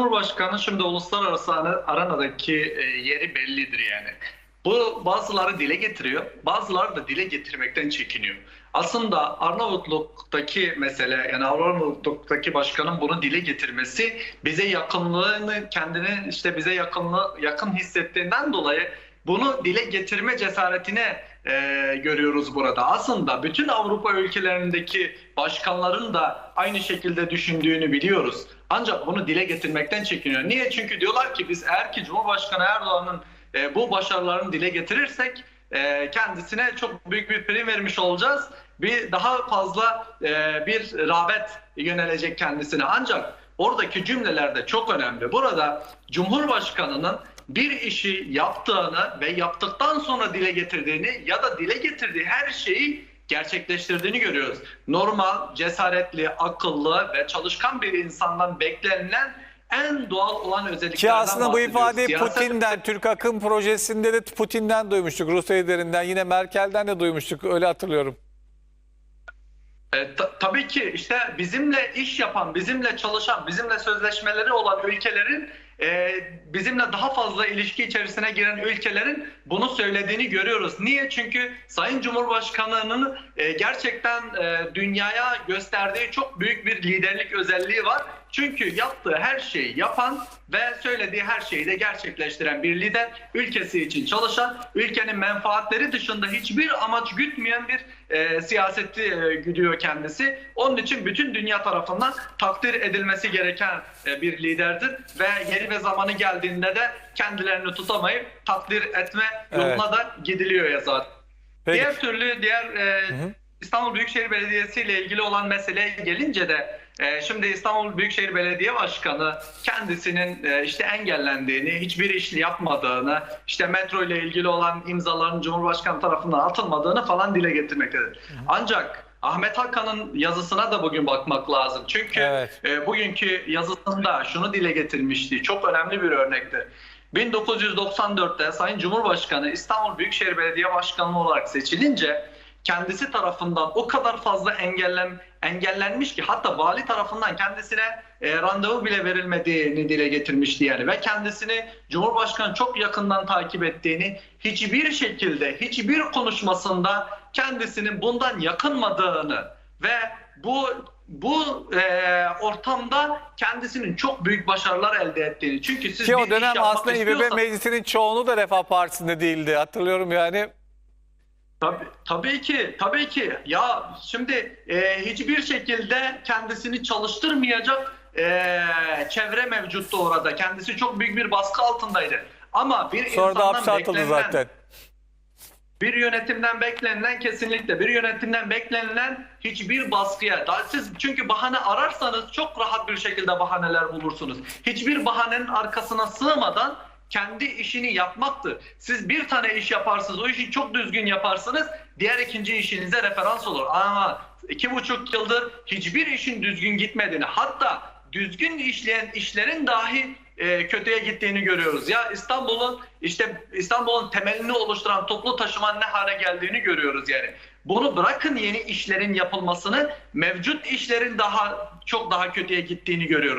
Cumhurbaşkanı şimdi uluslararası ara- arenadaki e, yeri bellidir yani. Bu bazıları dile getiriyor, bazıları da dile getirmekten çekiniyor. Aslında Arnavutluk'taki mesele, yani Arnavutluk'taki başkanın bunu dile getirmesi bize yakınlığını, kendini işte bize yakınlığı, yakın hissettiğinden dolayı bunu dile getirme cesaretine e, görüyoruz burada. Aslında bütün Avrupa ülkelerindeki başkanların da aynı şekilde düşündüğünü biliyoruz. Ancak bunu dile getirmekten çekiniyor. Niye? Çünkü diyorlar ki biz eğer ki Cumhurbaşkanı Erdoğan'ın e, bu başarılarını dile getirirsek e, kendisine çok büyük bir prim vermiş olacağız. Bir daha fazla e, bir rağbet yönelecek kendisine. Ancak oradaki cümleler de çok önemli. Burada Cumhurbaşkanı'nın bir işi yaptığını ve yaptıktan sonra dile getirdiğini ya da dile getirdiği her şeyi gerçekleştirdiğini görüyoruz. Normal, cesaretli, akıllı ve çalışkan bir insandan beklenilen en doğal olan özelliklerden Ki aslında bu ifadeyi Siyaset- Putin'den, Türk akım projesinde de Putin'den duymuştuk. Rusya liderinden yine Merkel'den de duymuştuk. Öyle hatırlıyorum. E, ta- tabii ki işte bizimle iş yapan, bizimle çalışan, bizimle sözleşmeleri olan ülkelerin e, bizimle daha fazla ilişki içerisine giren ülkelerin bunu söylediğini görüyoruz. Niye? Çünkü Sayın Cumhurbaşkanı'nın e, gerçekten e, dünyaya gösterdiği çok büyük bir liderlik özelliği var. Çünkü yaptığı her şeyi yapan ve söylediği her şeyi de gerçekleştiren bir lider, ülkesi için çalışan, ülkenin menfaatleri dışında hiçbir amaç gütmeyen bir e, siyaseti e, güdüyor kendisi. Onun için bütün dünya tarafından takdir edilmesi gereken e, bir liderdir ve yeri ve zamanı geldiğinde de kendilerini tutamayıp takdir etme yoluna da gidiliyor ya zaten. Peki. Diğer türlü diğer e, hı. İstanbul Büyükşehir Belediyesi ile ilgili olan meseleye gelince de e, şimdi İstanbul Büyükşehir Belediye Başkanı kendisinin e, işte engellendiğini, hiçbir iş yapmadığını, işte metro ile ilgili olan imzaların Cumhurbaşkanı tarafından atılmadığını falan dile getirmektedir. Ancak Ahmet Hakan'ın yazısına da bugün bakmak lazım. Çünkü Evet. e, bugünkü yazısında şunu dile getirmişti. Çok önemli bir örnekti. 1994'te Sayın Cumhurbaşkanı İstanbul Büyükşehir Belediye Başkanı olarak seçilince kendisi tarafından o kadar fazla engellen engellenmiş ki hatta vali tarafından kendisine e, randevu bile verilmediğini dile getirmişti yani ve kendisini Cumhurbaşkanı çok yakından takip ettiğini hiçbir şekilde hiçbir konuşmasında kendisinin bundan yakınmadığını ve bu bu e, ortamda kendisinin çok büyük başarılar elde ettiğini çünkü siz Ki o dönem aslında İBB meclisinin çoğunluğu da Refah Partisi'nde değildi. Hatırlıyorum yani. Tabii, tabii ki, tabii ki. Ya şimdi e, hiçbir şekilde kendisini çalıştırmayacak e, çevre mevcuttu orada. Kendisi çok büyük bir baskı altındaydı. Ama bir Sonra da insandan atıldı beklenilen, zaten. bir yönetimden beklenilen kesinlikle bir yönetimden beklenilen hiçbir baskıya daha siz çünkü bahane ararsanız çok rahat bir şekilde bahaneler bulursunuz. Hiçbir bahanenin arkasına sığmadan kendi işini yapmaktır. Siz bir tane iş yaparsınız, o işi çok düzgün yaparsınız, diğer ikinci işinize referans olur. Ama iki buçuk yıldır hiçbir işin düzgün gitmediğini, hatta düzgün işleyen işlerin dahi e, kötüye gittiğini görüyoruz. Ya İstanbul'un işte İstanbul'un temelini oluşturan toplu taşımanın ne hale geldiğini görüyoruz yani. Bunu bırakın yeni işlerin yapılmasını, mevcut işlerin daha çok daha kötüye gittiğini görüyoruz.